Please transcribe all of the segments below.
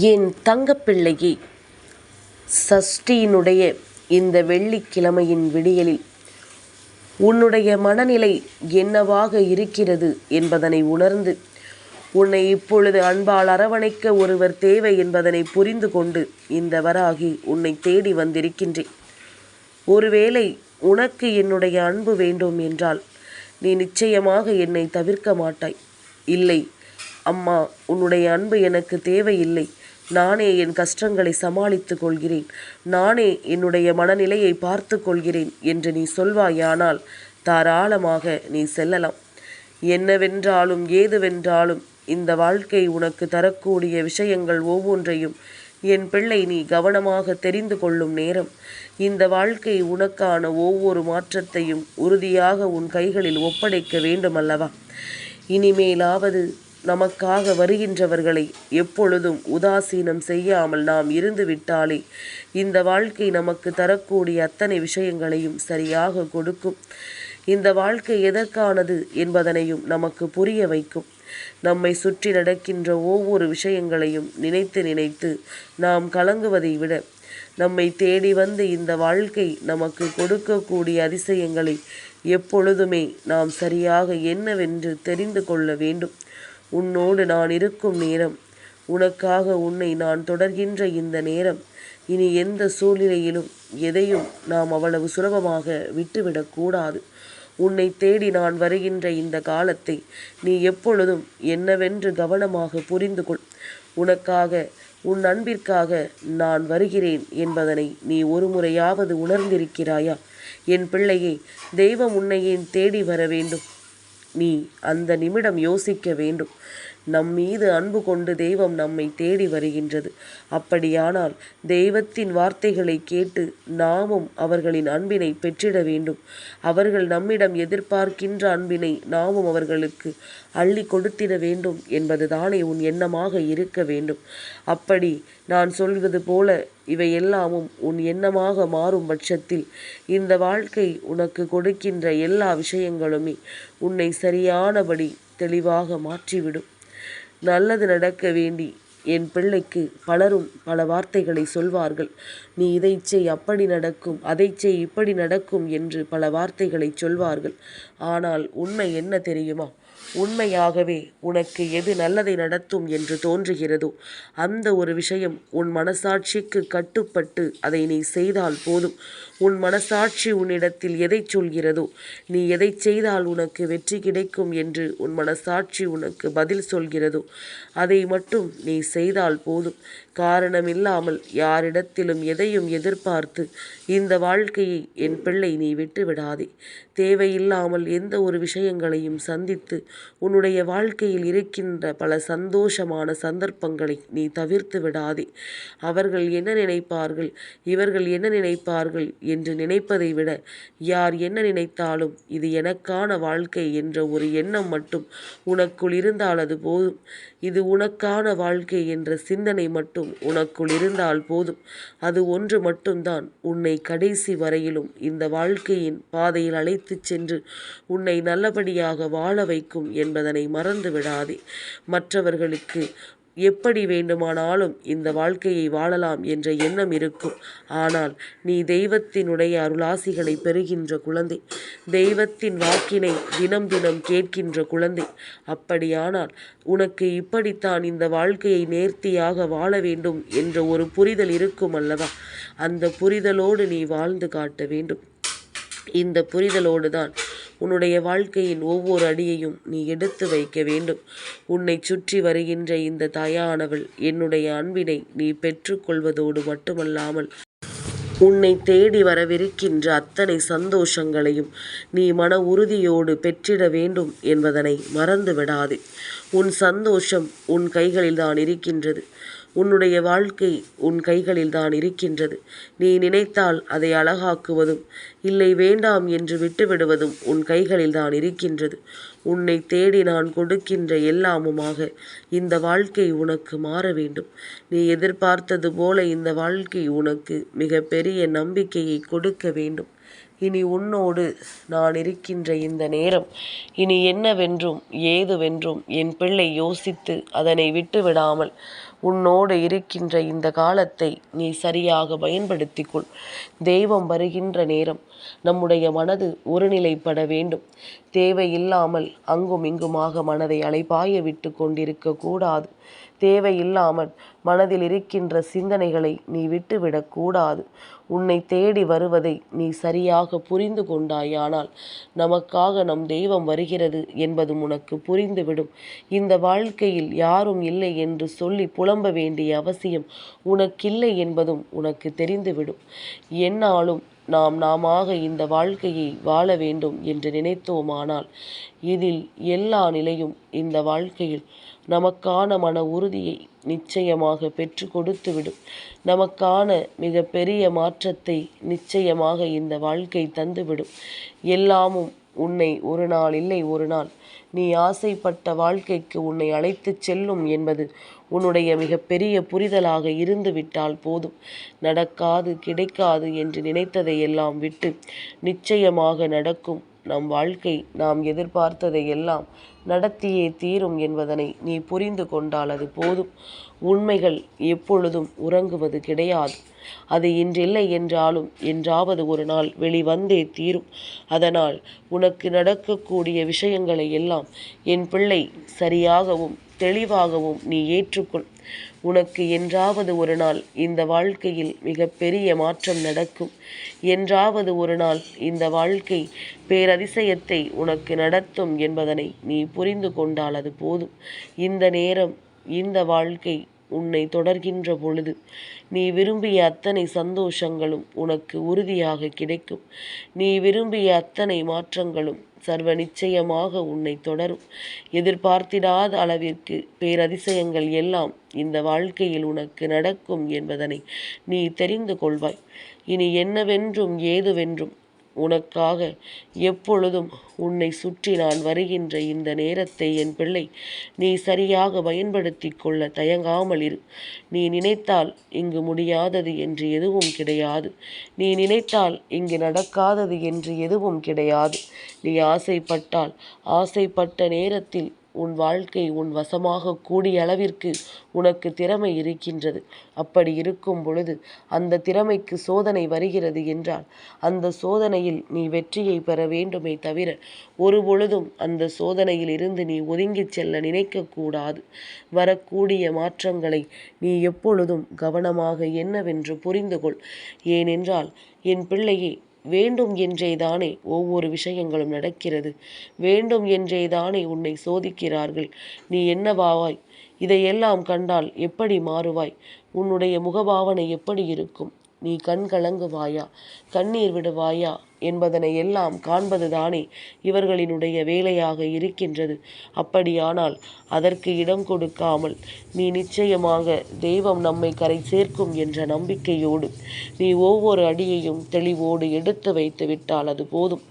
என் தங்கப்பிள்ளையே சஷ்டியினுடைய இந்த வெள்ளிக்கிழமையின் விடியலில் உன்னுடைய மனநிலை என்னவாக இருக்கிறது என்பதனை உணர்ந்து உன்னை இப்பொழுது அன்பால் அரவணைக்க ஒருவர் தேவை என்பதனை புரிந்து கொண்டு இந்த வராகி உன்னை தேடி வந்திருக்கின்றேன். ஒருவேளை உனக்கு என்னுடைய அன்பு வேண்டும் என்றால் நீ நிச்சயமாக என்னை தவிர்க்க மாட்டாய். இல்லை அம்மா உன்னுடைய அன்பு எனக்கு தேவையில்லை. நானே என் கஷ்டங்களை சமாளித்துக் கொள்கிறேன். நானே என்னுடைய மனநிலையை பார்த்து கொள்கிறேன் என்று நீ சொல்வாயானால் தாராளமாக நீ செல்லலாம். என்னவென்றாலும் ஏதுவென்றாலும் இந்த வாழ்க்கை உனக்கு தரக்கூடிய விஷயங்கள் ஒவ்வொன்றையும் என் பிள்ளை நீ கவனமாக தெரிந்து கொள்ளும் நேரம். இந்த வாழ்க்கை உனக்கான ஒவ்வொரு மாற்றத்தையும் உறுதியாக உன் கைகளில் ஒப்படைக்க வேண்டுமல்லவா? இனிமேலாவது நமக்காக வருகின்றவர்களை எப்பொழுதும் உதாசீனம் செய்யாமல் நாம் இருந்து விட்டாலே இந்த வாழ்க்கை நமக்கு தரக்கூடிய அத்தனை விஷயங்களையும் சரியாக கொடுக்கும். இந்த வாழ்க்கை எதற்கானது என்பதனையும் நமக்கு புரிய வைக்கும். நம்மை சுற்றி நடக்கின்ற ஒவ்வொரு விஷயங்களையும் நினைத்து நினைத்து நாம் கலங்குவதை விட நம்மை தேடி வந்து இந்த வாழ்க்கை நமக்கு கொடுக்கக்கூடிய அதிசயங்களை எப்பொழுதுமே நாம் சரியாக என்னவென்று தெரிந்து கொள்ள வேண்டும். உன்னோடு நான் இருக்கும் நேரம். உனக்காக உன்னை நான் தொடர்கின்ற இந்த நேரம். இனி எந்த சூழ்நிலையிலும் எதையும் நாம் அவ்வளவு சுலபமாக விட்டுவிடக்கூடாது உன்னை தேடி நான் வருகின்ற இந்த காலத்தை நீ எப்பொழுதும் என்னவென்று கவனமாக புரிந்து கொள். உனக்காக உன் அன்பிற்காக நான் வருகிறேன் என்பதனை நீ ஒரு முறையாவது உணர்ந்திருக்கிறாயா? என் பிள்ளையே தெய்வம் உன்னை ஏன் தேடி வர வேண்டும். நீ அந்த நிமிடம் யோசிக்க வேண்டும். நம் மீது அன்பு கொண்டு தெய்வம் நம்மை தேடி வருகின்றது. அப்படியானால் தெய்வத்தின் வார்த்தைகளை கேட்டு நாமும் அவர்களின் அன்பினை பெற்றிட வேண்டும். அவர்கள் நம்மிடம் எதிர்பார்க்கின்ற அன்பினை நாமும் அவர்களுக்கு அள்ளி கொடுத்திட வேண்டும் என்பது தானே உன் எண்ணமாக இருக்க வேண்டும். அப்படி நான் சொல்வது போல இவை எல்லாமும் உன் எண்ணமாக மாறும் பட்சத்தில் இந்த வாழ்க்கை உனக்கு கொடுக்கின்ற எல்லா விஷயங்களுமே உன்னை சரியானபடி தெளிவாக மாற்றிவிடும். நல்லது நடக்க வேண்டி என் பிள்ளைக்கு பலரும் பல வார்த்தைகளை சொல்வார்கள். நீ இதை செய் அப்படி நடக்கும் அதை செய் இப்படி நடக்கும் என்று பல வார்த்தைகளை சொல்வார்கள். ஆனால் உண்மை என்ன தெரியுமா? உண்மையாகவே உனக்கு எது நல்லதை நடத்தும் என்று தோன்றுகிறதோ அந்த ஒரு விஷயம் உன் மனசாட்சிக்கு கட்டுப்பட்டு அதை நீ செய்தால் போதும். உன் மனசாட்சி உன்னிடத்தில் எதை சொல்கிறதோ நீ எதை செய்தால் உனக்கு வெற்றி கிடைக்கும் என்று உன் மனசாட்சி உனக்கு பதில் சொல்கிறதோ அதை மட்டும் நீ செய்தால் போதும். காரணமில்லாமல் யாரிடத்திலும் எதையும் எதிர்பார்த்து இந்த வாழ்க்கையை என் பிள்ளை நீ விட்டு விடாதே தேவையில்லாமல் எந்த ஒரு விஷயங்களையும் சந்தித்து உன்னுடைய வாழ்க்கையில் இருக்கின்ற பல சந்தோஷமான சந்தர்ப்பங்களை நீ தவிர்த்து விடாதே. அவர்கள் என்ன நினைப்பார்கள்? இவர்கள் என்ன நினைப்பார்கள் என்று நினைப்பதை விட யார் என்ன நினைத்தாலும் இது எனக்கான வாழ்க்கை என்ற ஒரு எண்ணம் மட்டும் உனக்குள் இருந்தால் அது போதும். இது உனக்கான வாழ்க்கை என்ற சிந்தனை மட்டும் உனக்குள் இருந்தால் போதும். அது ஒன்று மட்டும்தான். உன்னை கடைசி வரையிலும் இந்த வாழ்க்கையின் பாதையில் அழைத்துச் சென்று உன்னை நல்லபடியாக வாழ வைக்கும் என்பதனை மறந்து விடாதே மற்றவர்களுக்கு எப்படி வேண்டுமானாலும் இந்த வாழ்க்கையை வாழலாம் என்ற எண்ணம் இருக்கும். ஆனால் நீ தெய்வத்தினுடைய அருளாசிகளை பெறுகின்ற குழந்தை தெய்வத்தின் வாக்கினை தினம் தினம் கேட்கின்ற குழந்தை. அப்படியானால் உனக்கு இப்படித்தான் இந்த வாழ்க்கையை நேர்த்தியாக வாழ வேண்டும் என்ற ஒரு புரிதல் இருக்கும் அல்லவா? அந்த புரிதலோடு நீ வாழ்ந்து காட்ட வேண்டும். இந்த புரிதலோடு தான் உன்னுடைய வாழ்க்கையின் ஒவ்வொரு அடியையும் நீ எடுத்து வைக்க வேண்டும். உன்னை சுற்றி வருகின்ற இந்த தாயானவள் என்னுடைய அன்பினை நீ பெற்றுக்கொள்வதோடு மட்டுமல்லாமல் உன்னை தேடி வரவிருக்கின்ற அத்தனை சந்தோஷங்களையும் நீ மன உறுதியோடு பெற்றிட வேண்டும் என்பதனை மறந்து விடாதே உன் சந்தோஷம் உன் கைகளில்தான் இருக்கின்றது. உன்னுடைய வாழ்க்கை உன் கைகளில் தான் இருக்கின்றது. நீ நினைத்தால் அதை அழகாக்குவதும் இல்லை வேண்டாம் என்று விட்டுவிடுவதும் உன் கைகளில் தான் இருக்கின்றது. உன்னை தேடி நான் கொடுக்கின்ற எல்லாமுமாக இந்த வாழ்க்கை உனக்கு மாற வேண்டும். நீ எதிர்பார்த்தது போல இந்த வாழ்க்கை உனக்கு மிக பெரிய நம்பிக்கையை கொடுக்க வேண்டும். இனி உன்னோடு நான் இருக்கின்ற இந்த நேரம் இனி என்னவென்றும் ஏதுவென்றும் என் பிள்ளை யோசித்து அதனை விட்டு விடாமல் உன்னோடு இருக்கின்ற இந்த காலத்தை நீ சரியாக பயன்படுத்திக்கொள். தெய்வம் வருகின்ற நேரம். நம்முடைய மனது ஒருநிலைப்பட வேண்டும். தேவையில்லாமல் அங்கும் இங்குமாக மனதை அலைபாய விட்டு கொண்டிருக்க கூடாது. தேவையில்லாமல் மனதில் இருக்கின்ற சிந்தனைகளை நீ விட்டுவிடக்கூடாது உன்னை தேடி வருவதை நீ சரியாக புரிந்து கொண்டாயானால் நமக்காக நம் தெய்வம் வருகிறது என்பதும் உனக்கு புரிந்துவிடும். இந்த வாழ்க்கையில் யாரும் இல்லை என்று சொல்லி புலம்ப வேண்டிய அவசியம் உனக்கில்லை என்பதும் உனக்கு தெரிந்துவிடும். என்னாலும் நாம் நாமாக இந்த வாழ்க்கையை வாழ வேண்டும் என்று நினைத்தோமானால் இதில் எல்லா நிலையும் இந்த வாழ்க்கையில் நமக்கான மன உறுதியை நிச்சயமாக பெற்று கொடுத்துவிடும். நமக்கான மிக பெரிய மாற்றத்தை நிச்சயமாக இந்த வாழ்க்கை தந்துவிடும். எல்லாமும் உன்னை ஒரு நாள் இல்லை ஒரு நாள். நீ ஆசைப்பட்ட வாழ்க்கைக்கு உன்னை அழைத்துச் செல்லும் என்பது உன்னுடைய மிகப்பெரிய புரிதலாக இருந்து விட்டால் போதும். நடக்காது கிடைக்காது என்று நினைத்ததை எல்லாம் விட்டு நிச்சயமாக நடக்கும். நம் வாழ்க்கை நாம் எதிர்பார்த்ததை எல்லாம் நடத்தியே தீரும் என்பதனை நீ புரிந்து கொண்டால் அது போதும். உண்மைகள் எப்பொழுதும் உறங்குவது கிடையாது. அது இன்றில்லை என்றாலும் என்றாவது ஒரு நாள் வெளிவந்தே தீரும். அதனால் உனக்கு நடக்கக்கூடிய விஷயங்களை எல்லாம் என் பிள்ளை சரியாகவும் தெளிவாகவும் நீ ஏற்றுக்கொள். உனக்கு என்றாவது ஒரு நாள் இந்த வாழ்க்கையில் மிக பெரிய மாற்றம் நடக்கும். என்றாவது ஒரு நாள் இந்த வாழ்க்கை பேரதிசயத்தை உனக்கு நடத்தும் என்பதனை நீ புரிந்து கொண்டால் அது போதும். இந்த நேரம் இந்த வாழ்க்கை உன்னை தொடர்கின்ற பொழுது நீ விரும்பிய அத்தனை சந்தோஷங்களும் உனக்கு உறுதியாக கிடைக்கும். நீ விரும்பிய அத்தனை மாற்றங்களும் சர்வ நிச்சயமாக உன்னை தொடரும். எதிர்பார்த்திடாத அளவிற்கு பேரதிசயங்கள் எல்லாம் இந்த வாழ்க்கையில் உனக்கு நடக்கும் என்பதனை நீ தெரிந்து கொள்வாய். இனி என்னவென்றும் ஏதுவென்றும் உனக்காக எப்பொழுதும் உன்னை சுற்றி நான் வருகின்ற இந்த நேரத்தை என் பிள்ளை நீ சரியாக பயன்படுத்தி கொள்ள தயங்காமல் இரு. நீ நினைத்தால் இங்கு முடியாதது என்று எதுவும் கிடையாது. நீ நினைத்தால் இங்கு நடக்காதது என்று எதுவும் கிடையாது. நீ ஆசைப்பட்டால் ஆசைப்பட்ட நேரத்தில் உன் வாழ்க்கை உன் வசமாக கூடிய அளவிற்கு உனக்கு திறமை இருக்கின்றது. அப்படி இருக்கும் பொழுது அந்த திறமைக்கு சோதனை வருகிறது என்றால் அந்த சோதனையில் நீ வெற்றியை பெற வேண்டுமே தவிர ஒரு பொழுதும் அந்த சோதனையில் இருந்து நீ ஒதுங்கிச் செல்ல நினைக்கக்கூடாது. வரக்கூடிய மாற்றங்களை நீ எப்பொழுதும் கவனமாக என்னவென்று புரிந்து கொள் ஏனென்றால் என் பிள்ளையே வேண்டும் என்றேதானே ஒவ்வொரு விஷயங்களும் நடக்கிறது. வேண்டும் என்றேதானே உன்னை சோதிக்கிறார்கள். நீ என்னவாவாய்? இதையெல்லாம் கண்டால் எப்படி மாறுவாய்? உன்னுடைய முகபாவனை எப்படி இருக்கும்? நீ கண் கலங்குவாயா கண்ணீர் விடுவாயா? என்பதனை எல்லாம் காண்பதுதானே இவர்களினுடைய வேலையாக இருக்கின்றது. அப்படியானால் அதற்கு இடம் கொடுக்காமல் நீ நிச்சயமாக தெய்வம் நம்மை கரை சேர்க்கும் என்ற நம்பிக்கையோடு நீ ஒவ்வொரு அடியையும் தெளிவோடு எடுத்து வைத்து விட்டால் அது போதும்.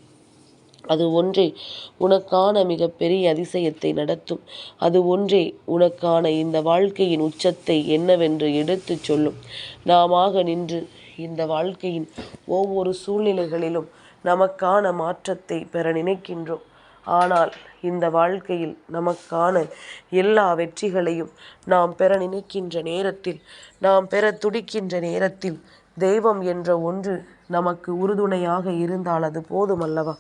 அது ஒன்றே உனக்கான மிகப்பெரிய அதிசயத்தை நடத்தும். அது ஒன்றே உனக்கான இந்த வாழ்க்கையின் உச்சத்தை என்னவென்று எடுத்துச் சொல்லும். நாமாக நின்று இந்த வாழ்க்கையின் ஒவ்வொரு சூழ்நிலைகளிலும் நமக்கான மாற்றத்தை பெற நினைக்கின்றோம். ஆனால் இந்த வாழ்க்கையில் நமக்கான எல்லா வெற்றிகளையும் நாம் பெற நினைக்கின்ற நேரத்தில் நாம் பெற துடிக்கின்ற நேரத்தில் தெய்வம் என்ற ஒன்று நமக்கு உறுதுணையாக இருந்தால் அது போதுமல்லவா?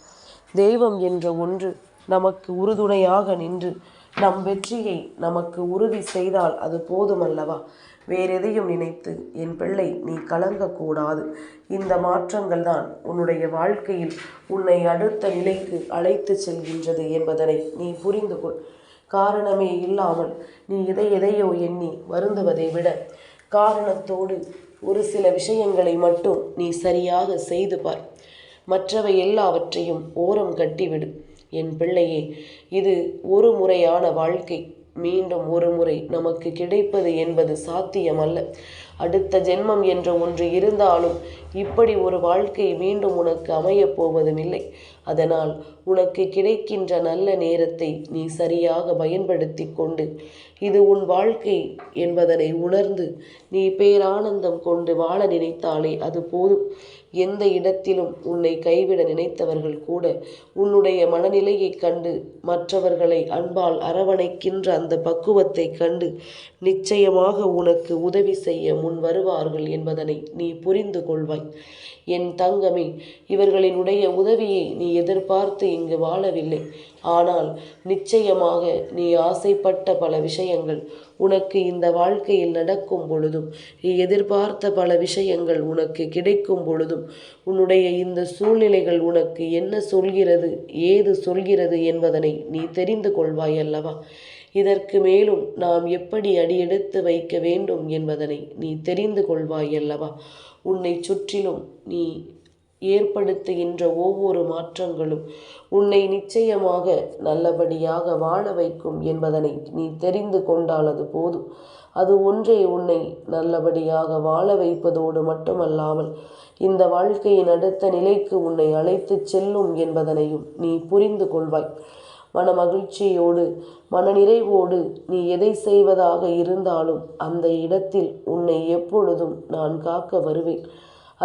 தெய்வம் என்ற ஒன்று நமக்கு உறுதுணையாக நின்று நம் வெற்றியை நமக்கு உறுதி செய்தால் அது போதுமல்லவா? வேறெதையும் நினைத்து என் பிள்ளை நீ கலங்கக்கூடாது. இந்த மாற்றங்கள் தான் உன்னுடைய வாழ்க்கையில் உன்னை அடுத்த நிலைக்கு அழைத்து செல்கின்றது என்பதனை நீ புரிந்து கொள். காரணமே இல்லாமல் நீ எதை எதையோ எண்ணி வருந்துவதை விட காரணத்தோடு ஒரு சில விஷயங்களை மட்டும் நீ சரியாக செய்து பார். மற்றவை எல்லாவற்றையும் ஓரம் கட்டிவிடு. என் பிள்ளையே இது ஒரு முறையான வாழ்க்கை. மீண்டும் ஒரு முறை நமக்கு கிடைப்பது என்பது சாத்தியமல்ல. அடுத்த ஜென்மம் என்ற ஒன்று இருந்தாலும் இப்படி ஒரு வாழ்க்கை மீண்டும் உனக்கு அமையப் போவதுமில்லை. அதனால் உனக்கு கிடைக்கின்ற நல்ல நேரத்தை நீ சரியாக பயன்படுத்தி கொண்டு இது உன் வாழ்க்கை என்பதனை உணர்ந்து நீ பேரானந்தம் கொண்டு வாழ நினைத்தாலே அது போதும். எந்த இடத்திலும் உன்னை கைவிட நினைத்தவர்கள் கூட உன்னுடைய மனநிலையைக் கண்டு மற்றவர்களை அன்பால் அரவணைக்கின்ற அந்த பக்குவத்தை கண்டு நிச்சயமாக உனக்கு உதவி செய்ய முன் வருவார்கள் என்பதனை நீ புரிந்து கொள்வாய். என் தங்கமே இவர்களினுடைய உதவியை நீ எதிர்பார்த்து இங்கு வாழவில்லை. ஆனால் நிச்சயமாக நீ ஆசைப்பட்ட பல விஷயங்கள் உனக்கு இந்த வாழ்க்கையில் நடக்கும் பொழுதும் நீ எதிர்பார்த்த பல விஷயங்கள் உனக்கு கிடைக்கும் பொழுதும் உன்னுடைய இந்த சூழ்நிலைகள் உனக்கு என்ன சொல்கிறது ஏது சொல்கிறது என்பதனை நீ தெரிந்து கொள்வாய் அல்லவா? இதற்கு மேலும் நாம் எப்படி அடியெடுத்து வைக்க வேண்டும் என்பதனை நீ தெரிந்து கொள்வாய் அல்லவா? உன்னை சுற்றிலும் நீ ஏற்படுத்துகின்ற ஒவ்வொரு மாற்றங்களும் உன்னை நிச்சயமாக நல்லபடியாக வாழ வைக்கும் என்பதனை நீ தெரிந்து கொண்டால் அது போதும். அது ஒன்றே உன்னை நல்லபடியாக வாழ வைப்பதோடு மட்டுமல்லாமல் இந்த வாழ்க்கையின் அடுத்த நிலைக்கு உன்னை அழைத்துச் செல்லும் என்பதனையும் நீ புரிந்து கொள்வாய். மன மகிழ்ச்சியோடு மனநிறைவோடு நீ எதை செய்வதாக இருந்தாலும் அந்த இடத்தில் உன்னை எப்பொழுதும் நான் காக்க வருவேன்.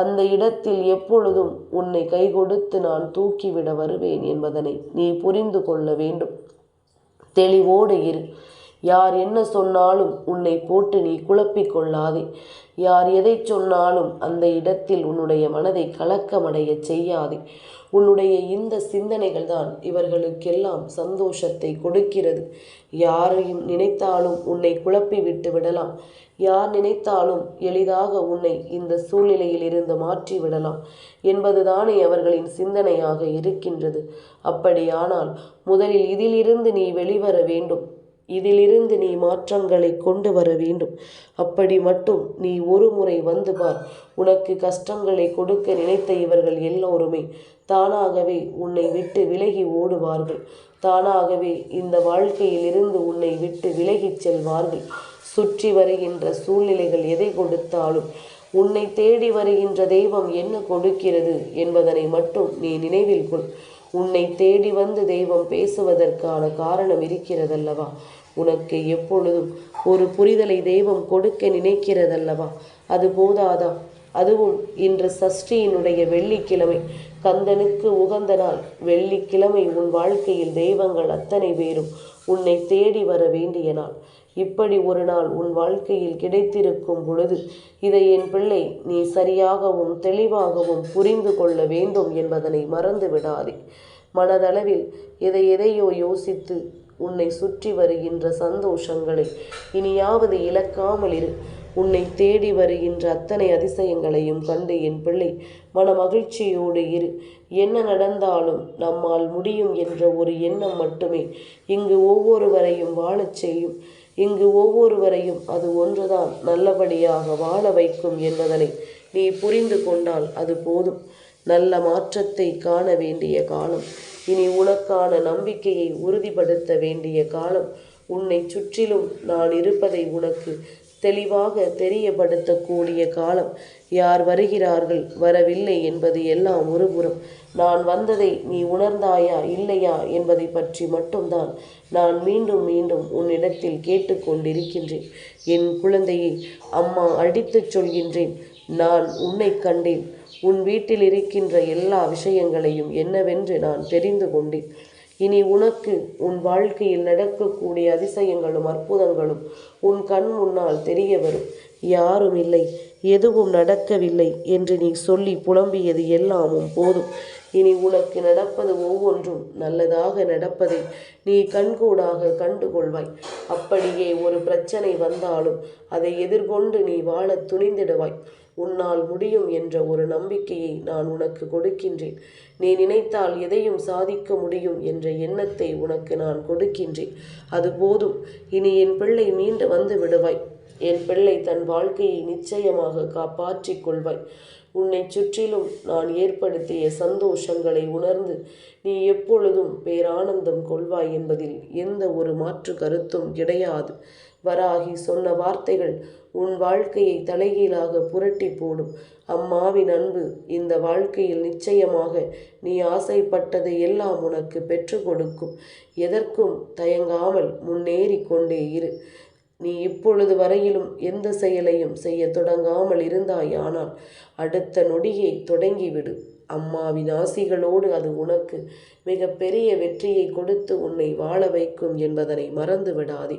அந்த இடத்தில் எப்பொழுதும் உன்னை கை கொடுத்து நான் தூக்கிவிட வருவேன் என்பதனை நீ புரிந்து கொள்ள வேண்டும். தெளிவோடு இரு. யார் என்ன சொன்னாலும் உன்னை போட்டு நீ குழப்பிக் கொள்ளாதே. யார் எதை சொன்னாலும் அந்த இடத்தில் உன்னுடைய மனதை கலக்கமடைய செய்யாதே. உன்னுடைய இந்த சிந்தனைகள் தான் இவர்களுக்கெல்லாம் சந்தோஷத்தை கொடுக்கிறது. யாரையும் நினைத்தாலும் உன்னை குழப்பி விட்டு விடலாம். யார் நினைத்தாலும் எளிதாக உன்னை இந்த சூழ்நிலையில் இருந்து மாற்றி விடலாம் என்பதுதானே அவர்களின் சிந்தனையாக இருக்கின்றது. அப்படியானால் முதலில் இதிலிருந்து நீ வெளிவர வேண்டும். இதிலிருந்து நீ மாற்றங்களை கொண்டு வர வேண்டும். அப்படி மட்டும் நீ ஒரு முறை வந்து பார். உனக்கு கஷ்டங்களை கொடுக்க நினைத்த இவர்கள் எல்லோருமே தானாகவே உன்னை விட்டு விலகி ஓடுவார்கள். தானாகவே இந்த வாழ்க்கையிலிருந்து உன்னை விட்டு விலகிச் செல்வார்கள். சுற்றி வருகின்ற சூழ்நிலைகள் எதை கொடுத்தாலும் உன்னை தேடி வருகின்ற தெய்வம் என்ன கொடுக்கிறது என்பதனை மட்டும் நீ நினைவில் கொள். உன்னை தேடி வந்து தெய்வம் பேசுவதற்கான காரணம் இருக்கிறதல்லவா? உனக்கு எப்பொழுதும் ஒரு புரிதலை தெய்வம் கொடுக்க நினைக்கிறதல்லவா? அது போதாதா? அதுவும் இன்று சஷ்டியினுடைய வெள்ளிக்கிழமை. கந்தனுக்கு உகந்த நாள். வெள்ளிக்கிழமை உன் வாழ்க்கையில் தெய்வங்கள் அத்தனை பேரும் உன்னை தேடி வர வேண்டிய நாள். இப்படி ஒரு நாள் உன் வாழ்க்கையில் கிடைத்திருக்கும் பொழுது இதை என் பிள்ளை நீ சரியாகவும் தெளிவாகவும் புரிந்து கொள்ள வேண்டும் என்பதனை மறந்து விடாதே. மனதளவில் எதை எதையோ யோசித்து உன்னை சுற்றி வருகின்ற சந்தோஷங்களை இனியாவது இழக்காமல் இரு. உன்னை தேடி வருகின்ற அத்தனை அதிசயங்களையும் கண்டு என் பிள்ளை மன மகிழ்ச்சியோடு இரு. என்ன நடந்தாலும் நம்மால் முடியும் என்ற ஒரு எண்ணம் மட்டுமே இங்கு ஒவ்வொருவரையும் வாழச் செய்யும். இங்கு ஒவ்வொருவரையும் அது ஒன்றுதான் நல்லபடியாக வாழ வைக்கும் என்பதனை நீ புரிந்து கொண்டால் அது போதும். நல்ல மாற்றத்தை காண வேண்டிய காலம். இனி உனக்கான நம்பிக்கையை உறுதிப்படுத்த வேண்டிய காலம். உன்னை சுற்றிலும் நான் இருப்பதை உனக்கு தெளிவாக தெரியப்படுத்தக்கூடிய காலம் யார் வருகிறார்கள் வரவில்லை என்பது எல்லாம் ஒருபுறம். நான் வந்ததை நீ உணர்ந்தாயா இல்லையா என்பதை பற்றி மட்டும்தான் நான் மீண்டும் மீண்டும் உன்னிடத்தில் கேட்டுக்கொண்டிருக்கின்றேன் என் குழந்தையை அம்மா அடித்துச் சொல்கின்றேன் நான் உன்னை கண்டேன். உன் வீட்டில் இருக்கின்ற எல்லா விஷயங்களையும் என்னவென்று நான் தெரிந்து கொண்டேன். இனி உனக்கு உன் வாழ்க்கையில் நடக்கக்கூடிய அதிசயங்களும் அற்புதங்களும் உன் கண் முன்னால் தெரிய வரும். யாரும் இல்லை எதுவும் நடக்கவில்லை என்று நீ சொல்லி புலம்பியது எல்லாமும் போதும். இனி உனக்கு நடப்பது ஒவ்வொன்றும் நல்லதாக நடப்பதை நீ கண்கூடாக கண்டுகொள்வாய். அப்படியே ஒரு பிரச்சனை வந்தாலும் அதை எதிர்கொண்டு நீ வாழ துணிந்திடுவாய். உன்னால் முடியும் என்ற ஒரு நம்பிக்கையை நான் உனக்கு கொடுக்கின்றேன். நீ நினைத்தால் எதையும் சாதிக்க முடியும் என்ற எண்ணத்தை உனக்கு நான் கொடுக்கின்றேன். அது போதும். இனி என் பிள்ளை மீண்டு வந்து விடுவாய். என் பிள்ளை தன் வாழ்க்கையை நிச்சயமாக காப்பாற்றிக் கொள்வாய். உன்னை சுற்றிலும் நான் ஏற்படுத்திய சந்தோஷங்களை உணர்ந்து நீ எப்பொழுதும் பேரானந்தம் கொள்வாய் என்பதில் எந்த ஒரு மாற்று கருத்தும் கிடையாது. வராகி சொன்ன வார்த்தைகள் உன் வாழ்க்கையை தலைகீழாக புரட்டி போடும். அம்மாவின் அன்பு இந்த வாழ்க்கையில் நிச்சயமாக நீ ஆசைப்பட்டதை எல்லாம் உனக்கு பெற்று கொடுக்கும். எதற்கும் தயங்காமல் முன்னேறி கொண்டே இரு. நீ இப்பொழுது வரையிலும் எந்த செயலையும் செய்ய தொடங்காமல் இருந்தாயானால் அடுத்த நொடியை தொடங்கிவிடு. அம்மாவின் ஆசிகளோடு அது உனக்கு மிக பெரிய வெற்றியை கொடுத்து உன்னை வாழ வைக்கும் என்பதனை மறந்து விடாதே